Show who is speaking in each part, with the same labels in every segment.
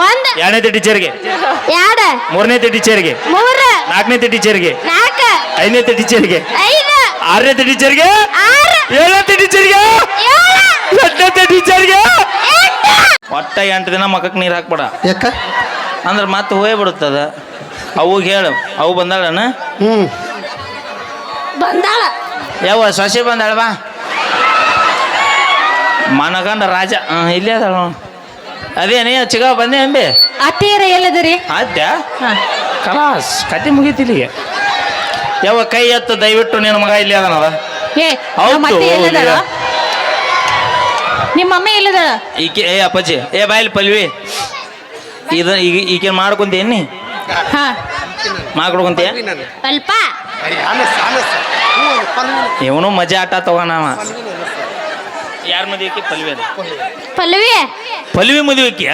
Speaker 1: ಒಂದ್.
Speaker 2: ಎರಡನೇ ಟೀಚರ್ಗೆ
Speaker 1: ಎರಡ.
Speaker 2: ಮೂರನೇ ಟೀಚರ್ಗೆ
Speaker 1: ಮೂರ.
Speaker 2: ನಾಲ್ಕನೇ ಟೀಚರ್ಗೆ
Speaker 1: ನಾಲ್ಕ.
Speaker 2: ಐದನೇ ಟೀಚರ್ಗೆ
Speaker 1: ಐದ.
Speaker 2: ಆರನೇ ಟೀಚರ್ಗೆ
Speaker 1: ಆರ.
Speaker 2: ಏಳನೇ ಟೀಚರ್ಗೆ ಎಂಟನೇ ಟೀಚರ್ಗೆ ಒಟ್ಟ ಎಂಟು ದಿನ ಮಕ್ಕಕ್ಕೆ ನೀರು ಹಾಕ್ಬೇಡ.
Speaker 3: ಯಾಕ?
Speaker 2: ಅಂದ್ರೆ ಮತ್ತೆ ಹೋಯ್ ಬಿಡುತ್ತದ. ಅವಾಗ ಹೇಳು. ಅವು ಬಂದಾಳನ?
Speaker 3: ಹ್ಮ್.
Speaker 1: ಬಂದಾಳ.
Speaker 2: ಯಾವ ಸೊಸೆ ಬಂದಾಳ ಬಾ. ಮನಗಂಡ ರಾಜ. ಇಲ್ಲೇ ಅದಾಳ ನೋಡು. ಅದೇನೇ ಚಿಗ ಬಂದೆ ಅಂದೆ.
Speaker 1: ಅತ್ತೆಯರ ಎಲ್ಲದರಿ?
Speaker 2: ಆದ್ಯ? ಕಲಾಸ್ ಕತೆ ಮುಗೀತಿಲ್ಲಿಗೆ ಯಾವ ಕೈ ಎತ್ತು ದಯವಿಟ್ಟು ನಿನ್ನ ಮಗ ಇಲ್ಲಿ ಅದನವ
Speaker 1: ಏ
Speaker 2: ಹೌದು,
Speaker 1: ನಮ್ಮ ಅತ್ತೆ ಎಲ್ಲದಾಳ? ನಿಮ್ಮ ಅಮ್ಮ ಎಲ್ಲದಾಳ?
Speaker 2: ಈಕೆ ಏ ಅಪ್ಪಾಜಿ ಏ ಬಾಯಿಲ್ ಪಲ್ವಿ. ಇದು ಈಗ ಈಕೆ ಮಾಡ್ಕೊಂತೇನಿ
Speaker 1: ಹಾ.
Speaker 2: ಮಾಡ್ಕೊಡ್ಕೊಂತೀಯ?
Speaker 1: ಅಲ್ಪ
Speaker 2: ಇವನು ಮಜಾ ಆಟ ತಗೋಣವ ಯಾರ ಮದುವೆ ಪಲ್ವಿ ಅದ.
Speaker 1: ಪಲ್ವಿ?
Speaker 2: ಪಲ್ವಿ ಮದುವೆಕಿ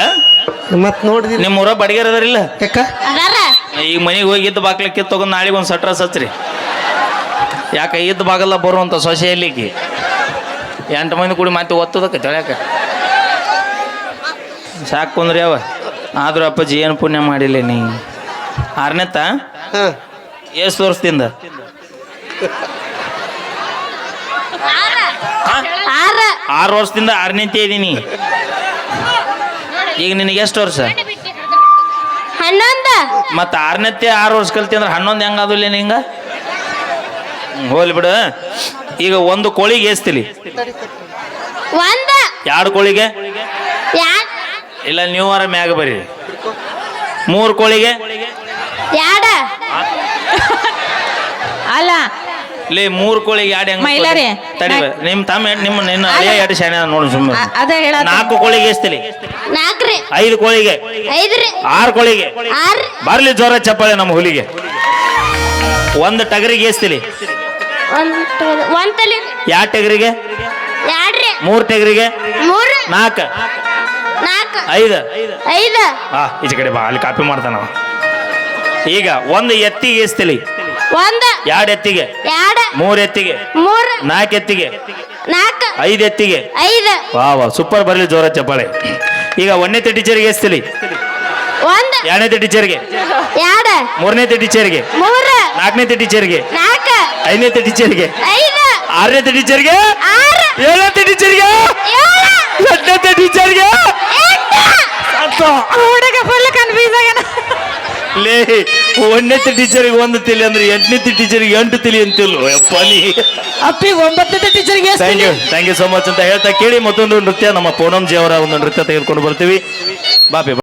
Speaker 3: ಮತ್ ನೋಡಿದ್ರಿ
Speaker 2: ನಿಮ್ಮ ಊರ ಬಡಿಗೆರ್ ಅದಾರಿಲ್ಲ
Speaker 3: ಯಾಕ?
Speaker 1: ಅದಾರ.
Speaker 2: ಈಗ ಮನೆಗೆ ಹೋಗಿ ಇದ್ದ ಬಾಗ್ಲಕ್ಕೆ ತಗೊಂಡು ನಾಳೆಗೆ ಒಂದು ಸಟ್ರ ಸತ್ರಿ. ಯಾಕೆ ಇದ್ದ ಬಾಗಲ್ಲ ಬರುವಂಥ ಸೊಸೆಯಲ್ಲಿಗೆ ಎಂಟು ಮಂದಿ ಕೂಡಿ ಮತ್ತೆ ಒತ್ತದಕ್ಕೆ ತೊಳ್ಯಾಕ. ಸಾಕು ಕುಂದ್ರಿ ಅವ. ಆದ್ರೂ ಅಪ್ಪಾಜಿ ಏನು ಪುಣ್ಯ ಮಾಡಿಲ್ಲ ನೀ. ಆರನೇತ
Speaker 3: ಹಾ.
Speaker 2: ಎಷ್ಟು ವರ್ಷದಿಂದ
Speaker 1: ಆರ
Speaker 2: ಆರು ವರ್ಷದಿಂದ ಆರನೇತೆ ಇದ್ದೀನಿ ಈಗ ನಿನಗೆ ಎಷ್ಟು ವರ್ಷ?
Speaker 1: ಹನ್ನೊಂದ.
Speaker 2: ಮತ್ತು ಆರನೇತೆ ಆರು ವರ್ಷ ಕಲ್ತಿ ಅಂದ್ರೆ ಹನ್ನೊಂದು ಹೆಂಗಾದಿಲ್ಲ ನಿಂಗ ಹೋಲಿ ಹೋಗ್ಲಿ ಬಿಡು. ಈಗ ಒಂದು ಕೋಳಿಗೆ ಏಸ್ತಿಲಿ
Speaker 1: ಒಂದ.
Speaker 2: ಎರಡು ಕೋಳಿಗೆ? ಇಲ್ಲ ನೀವು ವಾರ ಮ್ಯಾಗ ಬರ್ರಿ ಮೂರು ಕೋಳಿಗೆ?
Speaker 1: ಅಲ್ಲ
Speaker 2: ಇಲ್ಲಿ ಮೂರು ಕೋಳಿಗೆ ಎರಡು ಹೆಂಗ
Speaker 1: ಮೈಲಾರಿ.
Speaker 2: ತಡಿ ಬಾ. ನಿಮ್ಮ ತಮ್ಮ ನಿಮ್ಮ ನಿನ್ನ ಹಳೆಯ ಎರಡು ಶಾಣೆ ನೋಡಿ ಸುಮ್ಮನೆ
Speaker 1: ಅದೇ ಹೇಳ
Speaker 2: ನಾಲ್ಕು ಕೋಳಿಗೆ ಏಸ್ತಿಲಿ
Speaker 1: ನಾಲ್ಕ್ರಿ
Speaker 2: ಐದು ಕೋಳಿಗೆ?
Speaker 1: ಐದ್ರಿ
Speaker 2: ಆರು ಕೋಳಿಗೆ?
Speaker 1: ಆರ್.
Speaker 2: ಬರ್ಲಿ ಜೋರ ಚಪ್ಪಳೆ ನಮ್ಮ ಹುಲಿಗೆ. ಒಂದು ಟಗರಿಗೆ ಏಸ್ತಿಲಿ
Speaker 1: ಒಂದ್ ತ- ಒಂದ್ ತಲಿ
Speaker 2: ಎರಡು ಟಗರಿಗೆ?
Speaker 1: ಮೂರ್
Speaker 2: ಮೂರು ಟಗರಿಗೆ?
Speaker 1: ಮೂರು.
Speaker 2: ನಾಲ್ಕು.
Speaker 1: ನಾಲ್ಕು.
Speaker 2: ಐದು.
Speaker 1: ಐದ.
Speaker 2: ಆ ಈಚೆ ಕಡೆ ಬಾ ಅಲ್ಲಿ ಕಾಪಿ ಮಾಡ್ತಾನ ಈಗ ಒಂದು ಎತ್ತಿಗೆ ಏಸ್ತಿಲಿ
Speaker 1: ಒಂದ
Speaker 2: ಎರಡು ಎತ್ತಿಗೆ
Speaker 1: ಯಾಡ
Speaker 2: ಮೂರು ಎತ್ತಿಗೆ
Speaker 1: ಮೂರು
Speaker 2: ನಾಲ್ಕು ಎತ್ತಿಗೆ
Speaker 1: ನಾಲ್ಕು
Speaker 2: ಐದು ಎತ್ತಿಗೆ.
Speaker 1: ಐದ.
Speaker 2: ವಾ ವಾ ಸೂಪರ್ ಬರಲಿ ಜೋರ ಚಪ್ಪಾಳೆ. ಈಗ ಒಂದನೇ ಟೀಚರ್ಗೆ ಎಸ್ತಿಲಿ?
Speaker 1: ಒಂದ
Speaker 2: ಎರಡನೇ ಟೀಚರ್ಗೆ
Speaker 1: ಯಾಡ
Speaker 2: ಮೂರನೇ ಟೀಚರ್ಗೆ
Speaker 1: ಮೂರ
Speaker 2: ನಾಲ್ಕನೇ ಟೀಚರ್ಗೆ
Speaker 1: ನಾಲ್ಕು
Speaker 2: ಐದನೇ ಟೀಚರ್ಗೆ
Speaker 1: ಐದ
Speaker 2: ಆರನೇ ಟೀಚರ್ಗೆ
Speaker 1: ಆರು
Speaker 2: ಏಳನೇ ಟೀಚರ್ಗೆ
Speaker 1: ಏಳು
Speaker 2: ಎಂಟನೇ ಟೀಚರ್ಗೆ ಲೇ ಒಂದನೇ ಟೀಚರ್ಗೆ ಒಂದು ತಿಳಿ ಅಂದ್ರೆ ಎಂಟನೇ ಟೀಚರ್ಗೆ ಎಂಟು ತಿಳಿ ಅಂತಿಲ್ವ ಯಪ್ಪ ನೀ.
Speaker 1: ಅಪ್ಪಿ ಒಂಬತ್ತನೇ ಟೀಚರ್ಗೆ
Speaker 2: thank you thank you so much ಅಂತ ಹೇಳ್ತಾ ಕೇಳಿ ಮತ್ತೊಂದು ನೃತ್ಯ ನಮ್ಮ ಪೂನಂಜಿ ಅವರ ಒಂದು ನೃತ್ಯ ತೆಗೆದುಕೊಂಡು ಬರ್ತೀವಿ. ಬಾಪಿ